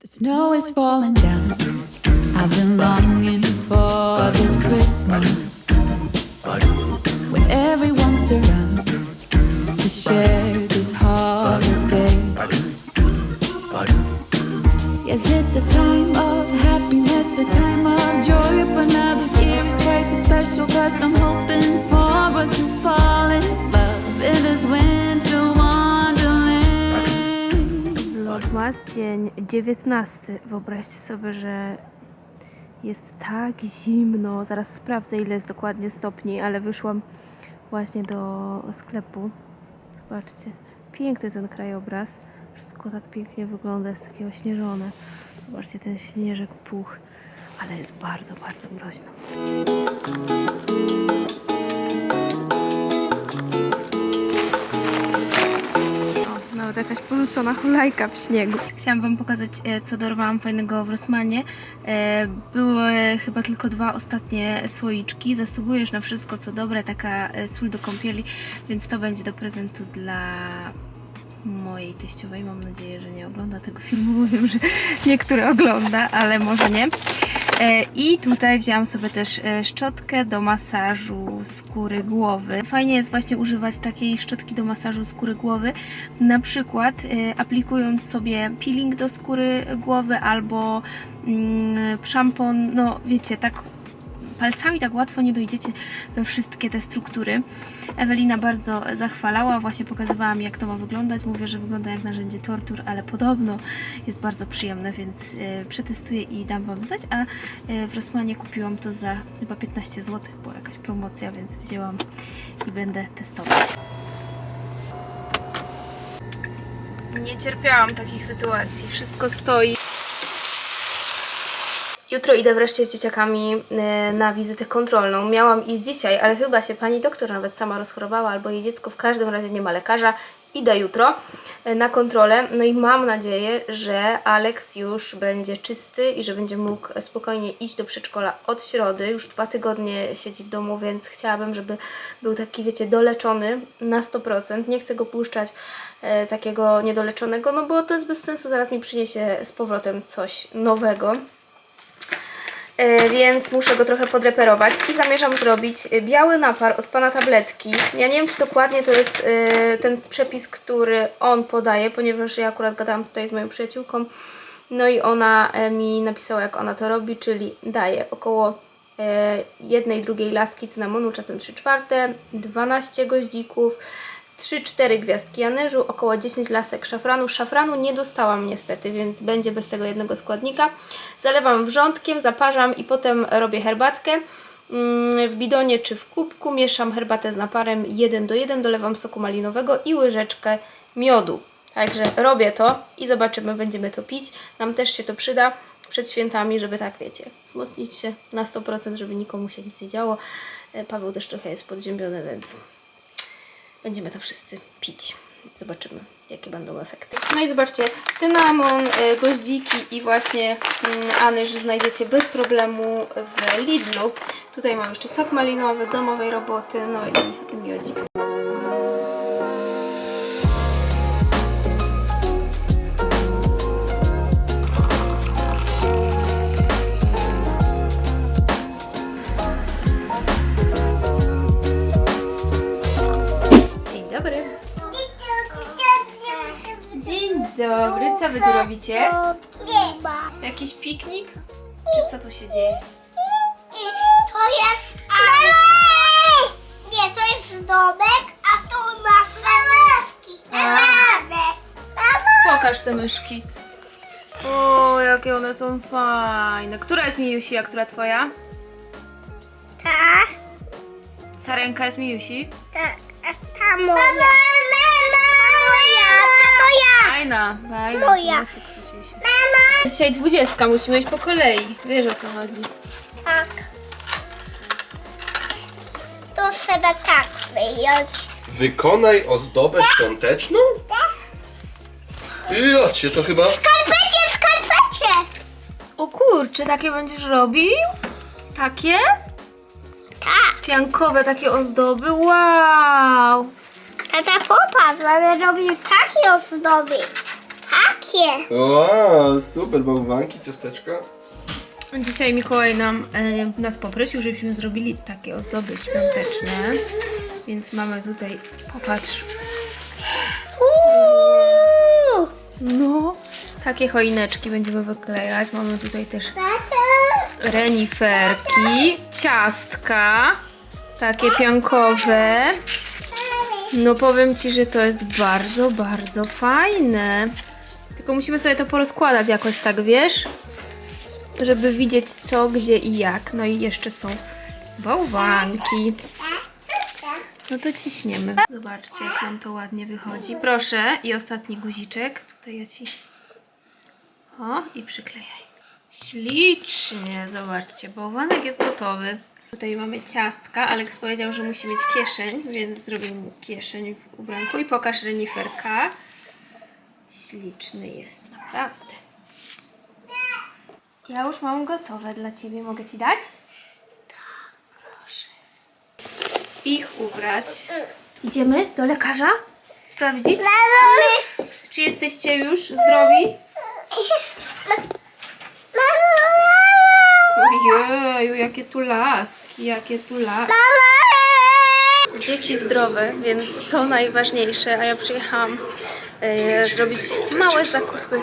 The snow is falling down. I've been longing for this Christmas when everyone's around to share this holiday. Yes, it's a time of happiness, a time of joy, but now this year is twice as special because I'm hoping for us to Vlogmas, dzień 19. Wyobraźcie sobie, że jest tak zimno. Zaraz sprawdzę, ile jest dokładnie stopni, ale wyszłam właśnie do sklepu. Zobaczcie, piękny ten krajobraz. Wszystko tak pięknie wygląda, jest takie ośnieżone. Zobaczcie, ten śnieżek puch, ale jest bardzo, bardzo mroźno. Nawet jakaś porzucona hulajka w śniegu. Chciałam Wam pokazać, e, co dorwałam fajnego w Rosmanie. E, Były chyba tylko dwa ostatnie słoiczki. Zasługujesz na wszystko, co dobre, taka e, sól do kąpieli, więc to będzie do prezentu dla mojej teściowej. Mam nadzieję, że nie ogląda tego filmu, bo wiem, że niektóre ogląda, ale może nie. E, I tutaj wzięłam sobie też e, szczotkę do masażu skóry głowy. Fajnie jest właśnie używać takiej szczotki do masażu skóry głowy, na przykład e, aplikując sobie peeling do skóry głowy albo mm, szampon, no wiecie, tak palcami tak łatwo nie dojdziecie we wszystkie te struktury. Ewelina bardzo zachwalała, właśnie pokazywała mi jak to ma wyglądać. Mówię, że wygląda jak narzędzie tortur, ale podobno jest bardzo przyjemne, więc e, przetestuję i dam Wam znać. A e, w Rosmanie kupiłam to za chyba 15 zł, była jakaś promocja, więc wzięłam i będę testować. Nie cierpiałam takich sytuacji. Wszystko stoi. Jutro idę wreszcie z dzieciakami e, na wizytę kontrolną. Miałam iść dzisiaj, ale chyba się pani doktor nawet sama rozchorowała, albo jej dziecko w każdym razie nie ma lekarza. Idę jutro e, na kontrolę, no i mam nadzieję, że Alex już będzie czysty i że będzie mógł spokojnie iść do przedszkola od środy. Już dwa tygodnie siedzi w domu, więc chciałabym, żeby był taki, wiecie, doleczony na 100%. Nie chcę go puszczać e, takiego niedoleczonego, no bo to jest bez sensu, zaraz mi przyniesie z powrotem coś nowego. E, więc muszę go trochę podreperować i zamierzam zrobić e, biały napar od pana tabletki. Ja nie wiem, czy dokładnie to jest e, ten przepis, który on podaje, ponieważ ja akurat gadałam tutaj z moją przyjaciółką, no i ona mi napisała, jak ona to robi, czyli daje około jednej, drugiej laski cynamonu, czasem 3 czwarte, 12 goździków, 3-4 gwiazdki anyżu, około 10 lasek szafranu. Szafranu nie dostałam niestety, więc będzie bez tego jednego składnika. Zalewam wrzątkiem, zaparzam i potem robię herbatkę. Mm, W bidonie czy w kubku mieszam herbatę z naparem 1 do 1, dolewam soku malinowego i łyżeczkę miodu. Także robię to i zobaczymy, będziemy to pić. Nam też się to przyda przed świętami, żeby tak wiecie, wzmocnić się na 100%, żeby nikomu się nic nie działo. E, Paweł też trochę jest podziębiony, więc będziemy to wszyscy pić. Zobaczymy, jakie będą efekty. No i zobaczcie, cynamon, y, goździki i właśnie mm, anyż znajdziecie bez problemu w Lidlu. Tutaj mam jeszcze sok malinowy, domowej roboty, no i miodzik. Co wy tu robicie? Jakiś piknik? Czy co tu się dzieje? To jest. Nie, to jest domek, a to nasze myszki. Pokaż te myszki. O, jakie one są fajne. Która jest Mijusi, a która twoja? Tak, Sarenka jest Mijusi? tak, a ta moja. Fajna, fajna. Moja. Się. Dzisiaj dwudziestka, musimy iść po kolei. Wiesz o co chodzi. Tak. Tu trzeba tak wyjąć. Wykonaj ozdobę świąteczną? Jocie, to chyba... Skarpecie, skarpecie. O kurczę, takie będziesz robił? Takie? Tak. Piankowe takie ozdoby? Wow! Tata popatrz, mamy robić takie ozdoby. Takie. Wow, super, bałwanki, ciasteczka. Dzisiaj Mikołaj nam, e, nas poprosił, żebyśmy zrobili takie ozdoby świąteczne. Więc mamy tutaj, popatrz, Uuu. no, takie choineczki będziemy wyklejać. Mamy tutaj też reniferki, ciastka, takie piankowe. No powiem Ci, że to jest bardzo, bardzo fajne. Tylko musimy sobie to porozkładać jakoś tak, wiesz? Żeby widzieć co, gdzie i jak. No i jeszcze są bałwanki. No to ciśniemy. Zobaczcie, jak nam to ładnie wychodzi. Proszę. I ostatni guziczek. Tutaj ja Ci... O, i przyklejaj. Ślicznie, zobaczcie, bałwanek jest gotowy. Tutaj mamy ciastka. Alex powiedział, że musi mieć kieszeń, więc zrobię mu kieszeń w ubranku. I pokaż reniferka. Śliczny jest, naprawdę. Ja już mam gotowe dla Ciebie. Mogę Ci dać? Proszę. Ich ubrać. Idziemy do lekarza? Sprawdzić? Czy jesteście już zdrowi? jakie tu laski, jakie tu laski. Dzieci zdrowe, więc to najważniejsze, a ja przyjechałam e, zrobić małe zakupy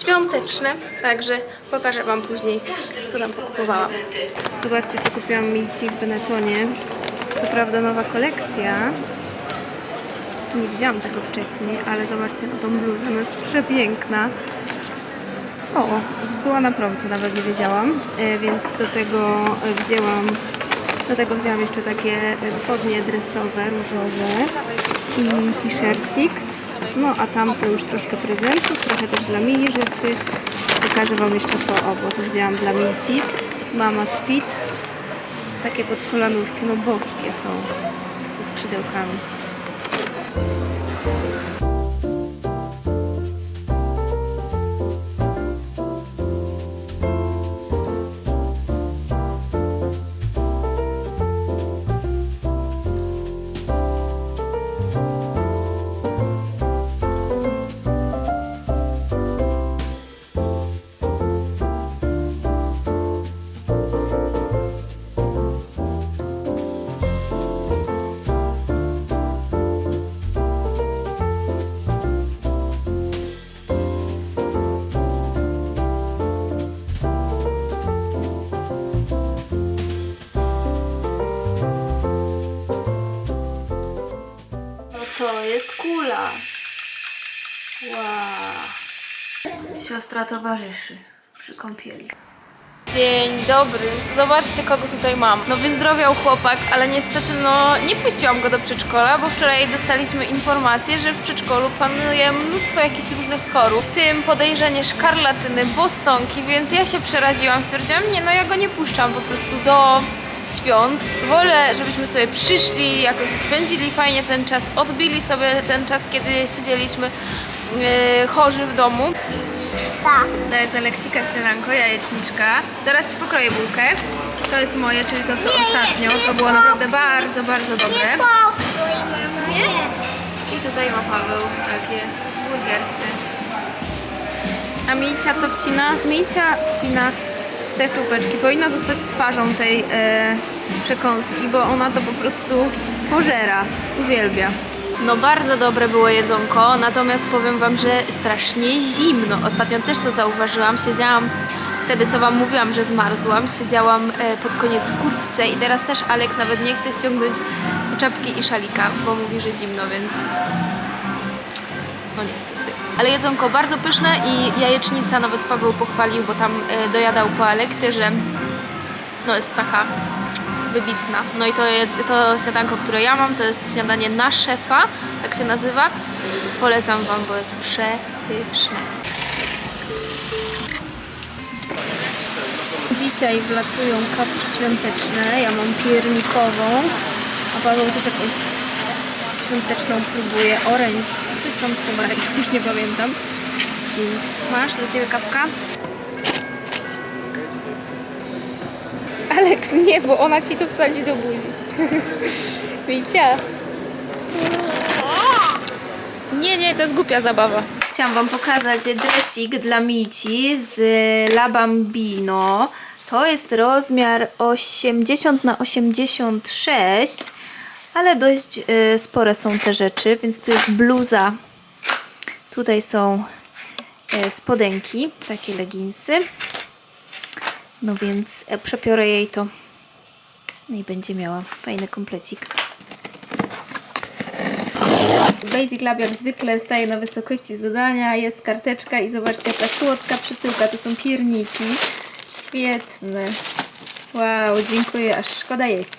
świąteczne, także pokażę Wam później, co tam pokupowałam. Zobaczcie, co kupiłam Mici w Benetonie. Co prawda nowa kolekcja. Nie widziałam tego wcześniej, ale zobaczcie na tą bluzę, ona jest przepiękna. O, była na promce, nawet nie wiedziałam, e, więc do tego e, wzięłam, do tego wzięłam jeszcze takie spodnie dresowe, różowe i t-shircik. No a tam to już troszkę prezentów, trochę też dla Mili rzeczy. Pokażę Wam jeszcze to, o, bo to wzięłam dla Milci z Mama Fit. Takie podkolanówki, no boskie są, ze skrzydełkami. Siostra towarzyszy przy kąpieli. Dzień dobry. Zobaczcie, kogo tutaj mam. No wyzdrowiał chłopak, ale niestety no nie puściłam go do przedszkola, bo wczoraj dostaliśmy informację, że w przedszkolu panuje mnóstwo jakichś różnych chorób, w tym podejrzenie szkarlatyny, bostonki, więc ja się przeraziłam. Stwierdziłam, nie no ja go nie puszczam po prostu do świąt. Wolę, żebyśmy sobie przyszli, jakoś spędzili fajnie ten czas, odbili sobie ten czas, kiedy siedzieliśmy yy, chorzy w domu. Tak. To jest Aleksika śniadanko, jajeczniczka. Zaraz Ci pokroję bułkę. To jest moje, czyli to co ostatnio. To było naprawdę bardzo, bardzo dobre. Pokój, mamo. Nie. I tutaj ma Paweł takie burgersy. A Micia co wcina? Micia wcina te chrupeczki. Powinna zostać twarzą tej e, przekąski, bo ona to po prostu pożera. Uwielbia. No bardzo dobre było jedzonko, natomiast powiem Wam, że strasznie zimno. Ostatnio też to zauważyłam. Siedziałam wtedy, co Wam mówiłam, że zmarzłam. Siedziałam e, pod koniec w kurtce i teraz też Alex nawet nie chce ściągnąć czapki i szalika, bo mówi, że zimno, więc no niestety. Ale jedzonko bardzo pyszne i jajecznica nawet Paweł pochwalił, bo tam e, dojadał po Alekcie, że no jest taka wybitna. No i to, to śniadanko, które ja mam, to jest śniadanie na szefa, tak się nazywa. Polecam Wam, bo jest przepyszne. Dzisiaj wlatują kawki świąteczne. Ja mam piernikową, a Paweł też jakąś świąteczną próbuje. Orange, coś tam z pomarańczą, już nie pamiętam. Więc masz dla Ciebie kawka? Aleks, nie, bo ona Ci to wsadzi do buzi. Widzicie? Nie, nie, to jest głupia zabawa. chciałam Wam pokazać dresik dla Mici z La Bambino. To jest rozmiar 80 na 86 ale dość y, spore są te rzeczy, więc tu jest bluza. Tutaj są y, spodenki, takie leginsy. No więc e, przepiorę jej to. No i będzie miała fajny komplecik. Basic Lab jak zwykle staje na wysokości zadania. Jest karteczka i zobaczcie jaka słodka przesyłka. To są pierniki. Świetne. Wow, dziękuję. Aż szkoda jeść.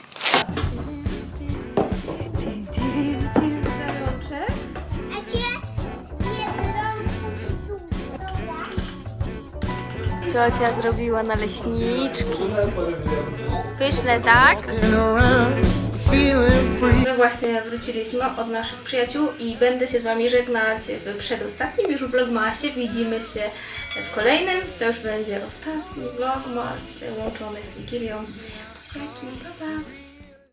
Ciocia zrobiła naleśniczki. Pyszne, tak? My właśnie wróciliśmy od naszych przyjaciół i będę się z Wami żegnać w przedostatnim już vlogmasie. Widzimy się w kolejnym. To już będzie ostatni vlogmas łączony z Wigilią. Buziaki, pa pa!